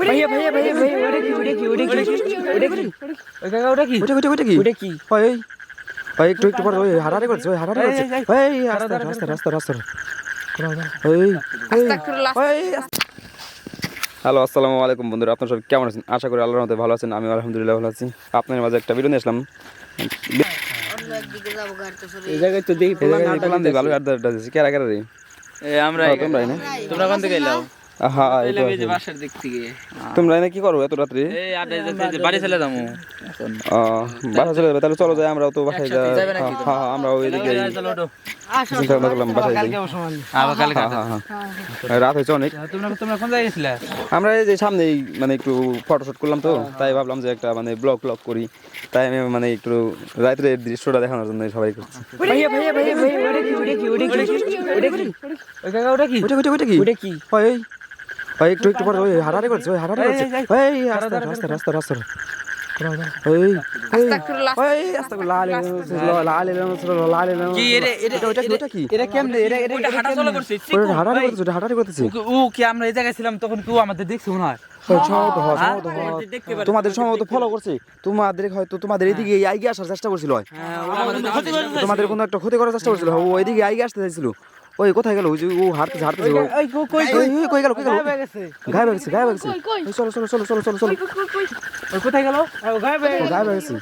ভাইয়া ভাইয়া ভাইয়া ভাইয়া ওটা কি ওটা কি ওটা কি? ওটা কি ওই কাকা ওটা কি ওইটা ওইটা ওইটা কি ওটা কি? ওই এই একটু একটু পরে ওই হারারে করছে ওই হারারে করছে। এই, এই, রাস্তা রাস্তা রাস্তা রাস্তা ওই ওই হ্যালো আসসালামু আলাইকুম বন্ধুরা আপনার সবাই কেমন আছেন? আশা করি আল্লাহর মধ্যে ভালো আছেন আমি আলহামদুলিল্লাহ ভালো আছি। আপনার মাঝে একটা ভিডিও নিয়ে আসলাম। এই জায়গায় তো দেখি এই জায়গায় দেখলাম যে ভালো আড্ডা আড্ডা দিচ্ছে কেরা কেরা রে আমরা না তোমরা কোন থেকে এলাও। হ্যাঁ এই এই যে বাসার দিক থেকে। তোমরা এনে কি করো এত রাত্রে? এই আড্ডা দিতে বাড়ি চলে যাব এখন। ও, বাসা চলে যাবে তাহলে চলো যাই আমরাও তো বাসায় যাই। হ্যাঁ আমরা চলো ওঠো। রাত হয়েছে অনেক। এই যে সামনেই মানে একটু ফটোশুট করলাম তো তাই ভাবলাম যে একটা মানে ব্লগ ব্লগ করি। তাই আমি মানে একটু রাত্রের দৃশ্যটা দেখানোর জন্য সবাই করছি। ওটা কি ওটা কি ওটা কি ওটা কি ওটা কি? ওইটা ওইটা ওইটা কি? ওটা কি? ওই একটু একটু পরে ওই হারারে করছে ওই হারারে করছে। ওই রাস্তা রাস্তা রাস্তা রাস্তা ওই ওই ওই রাস্তা লাল লাল লাল কি এরে এরে ওটা কি এটা কেমনে এটা এটা হাঁটা করছে ওটা করছে ওটা করতেছে। ও কি আমরা এই জায়গায় ছিলাম তখন কেউ আমাদের দেখছে মনে হয়। হয়, হ্যাঁ? হয়। তোমাদের সম্ভবত ফলো করছে। তোমাদের হয়তো তোমাদের এদিকে আইগে আসার চেষ্টা করছিল। হয় হ্যাঁ। তোমাদের কোনো একটা ক্ষতি করার চেষ্টা করছিল। ও ওইদিকে আইগে আসতে চাইছিল। ওই কোথায় গেল ওই যে ও হাঁটতে হাঁটতে যাবে কই কই গেল কই গেল গায়েব গেছে গায়েব গেছে গায়েব গেছে চলো চলো চলো চলো চলো চলো ওই কোথায় গেল গায়েব গায়েব গেছে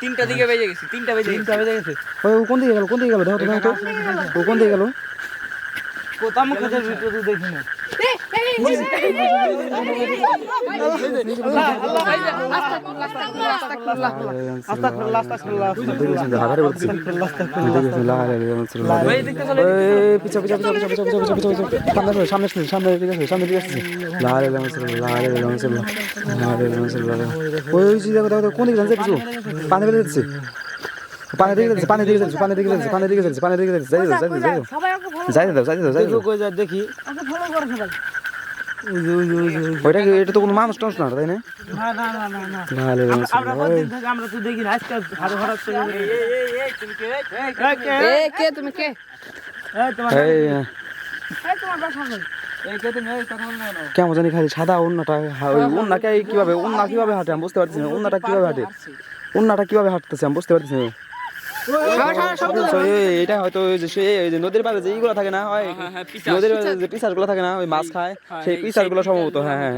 তিনটা দিকে বেজে গেছে তিনটা বেজে তিনটা বেজে গেছে কোন দিকে গেল কোন দিকে গেল দেখো তো কোন দিকে গেল কোথাও মুখে ভিতরে না সামনে সামনে সামনে দিকে আসছে লাল এলাম লাল এলাম লাল এলাম ওই ওই দেখো দেখো কোন দিকে জানছে কিছু পানি বেড়ে যাচ্ছে পানি দিকে যাচ্ছে পানি দিকে যাচ্ছে পানি দিকে যাচ্ছে পানি দিকে দেখি ওইটা এটা তো কোনো মানুষ টানুষ না তাই না? কে? কেমন জানি খালি সাদা অন্যটা কীভাবে অন্য কীভাবে হাঁটে আমি বুঝতে পারছি না অন্যটা কীভাবে হাঁটে? অন্যটা কীভাবে হাঁটতেছে আমি বুঝতে পারছি না। এটা হয়তো ওই যে সে- ওই যে নদীর পাড়ে যে ইগুলো থাকে না হয় নদীর যে পিসারগুলো থাকে না ওই মাছ খায় সেই পিসারগুলো সম্ভবত হ্যাঁ হ্যাঁ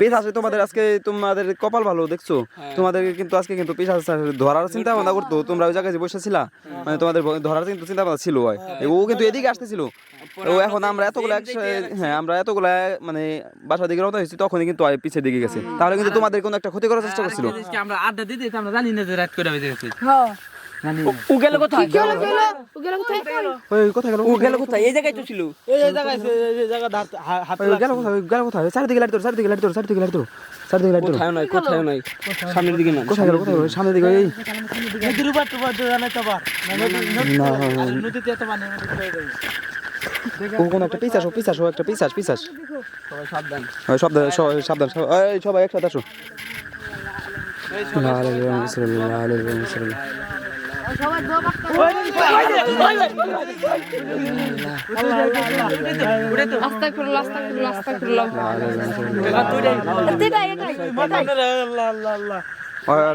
পিসাসে তোমাদের আজকে তোমাদের কপাল ভালো দেখছ? তোমাদের কিন্তু আজকে কিন্তু পিসাস ধরার চিন্তা ভাবনা করতো তোমরা ওই জায়গায় যে বসে ছিলা মানে তোমাদের ধরার কিন্তু চিন্তা ভাবনা ছিল হয়। ও কিন্তু এদিকে আসতেছিল। ও এখন আমরা এতগুলো হ্যাঁ আমরা এতগুলো মানে বাসা দিকে রওনা হয়েছি তখনই কিন্তু পিছের দিকে গেছে। তাহলে কিন্তু তোমাদের কোনো একটা ক্ষতি করার চেষ্টা করছিল। আমরা আড্ডা দিতে আমরা জানি না যে রাত করে বেজে গেছে। হ্যাঁ। ও গেল কোথায়? গেল গেল? ও গেল কোথায়? ওই কোথায় গেল? ও গেল কোথায়? এই জায়গায় তো ছিল। এই এই জায়গায় এই জায়গা হাত হাত গেল কোথায়? গেল কোথায়? চারিদিকে লাইট ধরো চারিদিকে লাইট ধরো চারিদিকে লাইট ধরো চারিদিকে লাইট ধরো। কোথায় নাই কোথায় নাই? সামনের দিকে না কোথায় গেল কোথায় সামনের দিকে এই নদীর উপর টুপার দিয়ে জানাই তো পার নদীতে তো মানে ও কোন একটা পিসাস ও পিসাস ও একটা পিসাস পিসাস। সবাই সাবধান। ওই সবাই সাবধান একসাথে আসো। লা লা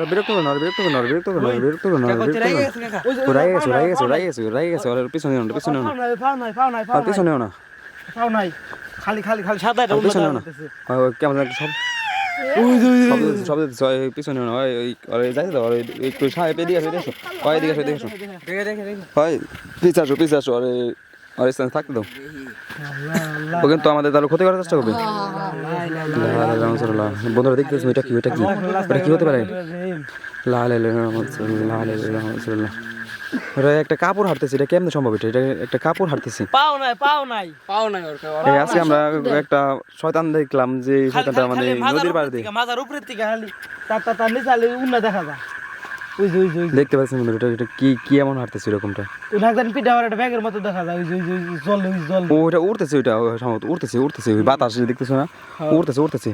বিরক্ত করো না বিরক্ত করো না বিরক্ত করো না বিরক্ত করো না উড়াই গেছে উড়াই গেছে উড়াই গেছে উড়াই কেমন সব? সব পিছনে একটু সাহেব এদিকে আসো এদিকে আসো এদিকে আসো দেখে দেখে হয় পিছ আসো পিছ আসো আর আর স্থানে থাকতে দাও ও কিন্তু আমাদের তাহলে ক্ষতি করার চেষ্টা করবে। বন্ধুরা দেখতেছো এটা কি এটা কি এটা কি হতে পারে লা লা লা ওরা একটা কাপড় হাঁটতেছে এটা কেমনে সম্ভব এটা? এটা একটা কাপড় হাঁটতেছে। পাও নাই পাও নাই। পাও নাই ওর এই আজকে আমরা একটা শয়তান দেখলাম যে শয়তানটা মানে নদীর পাড়ে দিয়ে। মাজার উপরে থেকে খালি তার তার তার নিচে আলে উন্না দেখা যায়। ওই ওই ওই দেখতে পাচ্ছেন বন্ধুরা এটা এটা কি কি এমন হাঁটতেছে এরকমটা? নাকদান পিঠা আমার একটা ব্যাগের মতো দেখা যায় ওই ওই ওই জল ওই জল। ও এটা উড়তেছে ওইটা সম্ভবত উড়তেছে উড়তেছে ওই বাতাস দেখতেছো না? উড়তেছে উড়তেছে।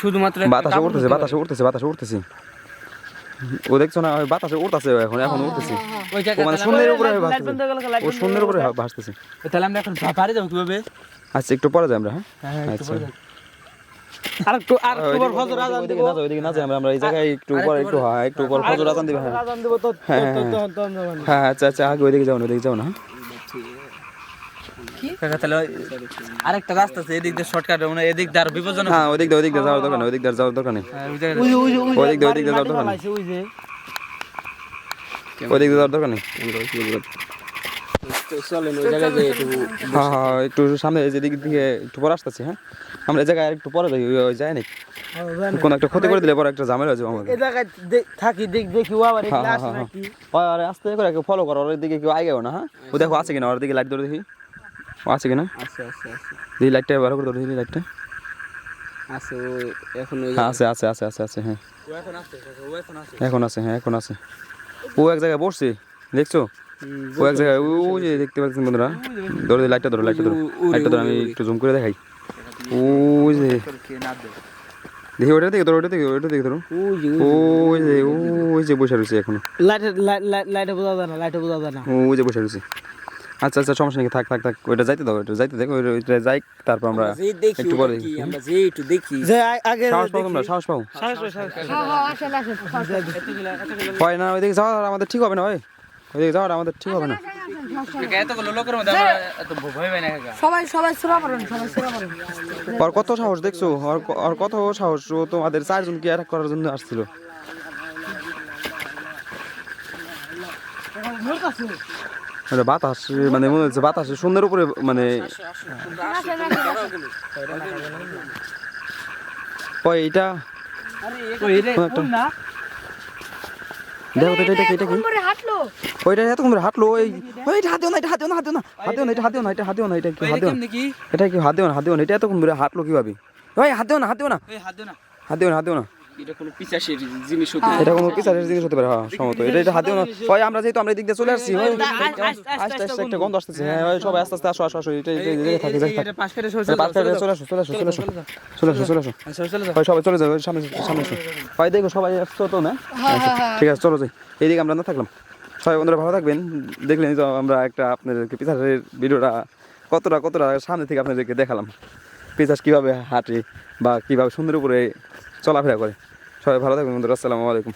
শুধুমাত্র বাতাসে উড়তেছে বাতাসে উড়তেছে বাতাসে উড়তেছে। ও দেখছ না বাতাসে উঠতেছে এখন এখন উঠতেছে ও মানে শূন্যের উপরে ভাসতেছে। হয়ে ও শূন্যের উপরে ভাসতেছে। তাহলে আমরা এখন পারে যাব কীভাবে? আচ্ছা একটু পরে যাই আমরা হ্যাঁ? হ্যাঁ আচ্ছা। আর একটু আর একটু ফজর ওইদিকে- আজান দিব। না যাই, ওইদিকে না যাই আমরা আমরা এই জায়গায় একটু উপর একটু হ্যাঁ একটু উপর ফজর আজান দিবে হ্যাঁ। আজান দিব হ্যাঁ, হ্যাঁ, তো- হ্যাঁ আচ্ছা আচ্ছা আগে ওইদিকে যাও না ওইদিকে যাও না হ্যাঁ? কাকা তাহলে ওই- আরেকটা রাস্তা আছে এদিক দিয়ে শর্টকাট মানে এদিক দিয়ে আরও বিপজ্জনক হ্যাঁ ওইদিক দিয়ে ওইদিক দিয়ে যাওয়ার দরকার নেই ওইদিক দিয়ে যাওয়ার দরকার নেই হ্যাঁ, দিয়ে- দিয়ে যাওয়ার দরকার নেই। দিয়ে যাওয়ার দরকার নেই হ্যাঁ হ্যাঁ একটু সামনে যেদিক দিকে একটু পরে আসতেছি হ্যাঁ? আমরা এই জায়গায় একটু পরে যাই ওই- ওই যায় নাকি কোনো একটা ক্ষতি করে দিলে পরে একটা ঝামেলা হয়ে যাবে আমাকে এই জায়গায় থাকি দেখ দেখি ও আবার এখানে আসে। নাকি? আরে আস্তে করে ফলো করো ওর দিকে কেউ আগে না হ্যাঁ? ও দেখো আছে কিনা ওর দিকে লাইট ধরে দেখি। আছে কিনা? আছে আছে আছে। দেখি লাইটটা ভালো করে ধরে দেখি লাইটটা। আছে ও এখন হ্যাঁ আছে আছে আছে আছে আছে হ্যাঁ। ও এখন আছে ও এখন আছে। এখন আছে হ্যাঁ এখন আছে। ও এক জায়গায় বসছে দেখছ? ও এক জায়গায় ও যে দেখতে পাচ্ছেন বন্ধুরা। ধরো লাইটটা ধরো লাইটটা ধরো। লাইটটা ধরো আমি একটু জুম করে দেখাই। ওই যে কে দেখি ওটা দিকে ধরো ওটা দিকে ওটা দিকে ধরো। ওই যে ওই যে ওই যে বসে রয়েছে এখনও। লাইটে লাইট লাইট লাইটে বোঝা যায় না লাইটে বোঝা যায় না। ওই যে বসে রয়েছে। আচ্ছা আচ্ছা সমস্যা নেই থাক থাক থাক ওইটা যাইতে দাও ওইটা যাইতে দেখো ওইটা যাই তারপর আমরা দেখি একটু পরে কি আমরা যে একটু দেখি। যে আগে সাহস পাও তোমরা সাহস পাও। হ্যাঁ হ্যাঁ আসেন আসেন হয় না ওইদিকে যাওয়া আমাদের ঠিক হবে না ভাই ওইদিকে যাওয়াটা আমাদের ঠিক হবে না। সবাই কত সাহস দেখছ? ক- কত সাহস ও তোমাদের চারজনকে অ্যাটাক করার জন্য আসছিল? ওটা বাতাস মানে মনে হচ্ছে বাতাসে সুন্দর উপরে মানে এটা দেখো এটা এটা কি ওইটা এত সুন্দর হাঁটলো ওই ওই এটা হাত দিও না এটা হাত দিও না হাত দিও না হাত দিও না এটা হাত দিও না এটা হাত দিও না এটা কি হাত দিও না এটা কি হাত দিও না হাত দিও না এটা এত সুন্দর হাঁটলো কীভাবে ওই হাত দিও না হাত দিও না ওই হাত দে না হাত দিও না হাত দিও না এটা কোনো পিছাসের জিনিস হতে এটা কোনো পিছারের জিনিস হতে পারে হ্যাঁ সম্ভবত। এটা এটা না। ওই আমরা যেহেতু আমরা এদিক দিয়ে চলে আসছি আস্তে আস্তে একটা গন্ধ আসতেছে। হ্যাঁ ওই সবাই আস্তে আস্তে আসো আসো আসো এটা এটা থাকে জায়গায় এটা পাশ কেটে কাটে চলে আসো চলে আসো চলে আসো। চলে আসো চলে আসো। চলে চলে হয় সবাই চলে যাও সামনে সামনে হয় দেখো সবাই আসছো তো না? হ্যাঁ হ্যাঁ হ্যাঁ। ঠিক আছে চলো যাই। এইদিকে আমরা না থাকলাম। সবাই বন্ধুরা ভালো থাকবেন। দেখলেন তো আমরা একটা আপনাদেরকে পিছারের ভিডিওটা কতটা কতটা সামনে থেকে আপনাদেরকে দেখালাম। পিছাস কীভাবে হাঁটে বা কীভাবে সুন্দর উপরে চলাফেরা করে। সবাই ভালো থাকবেন বন্ধুরা আসসালামু আলাইকুম।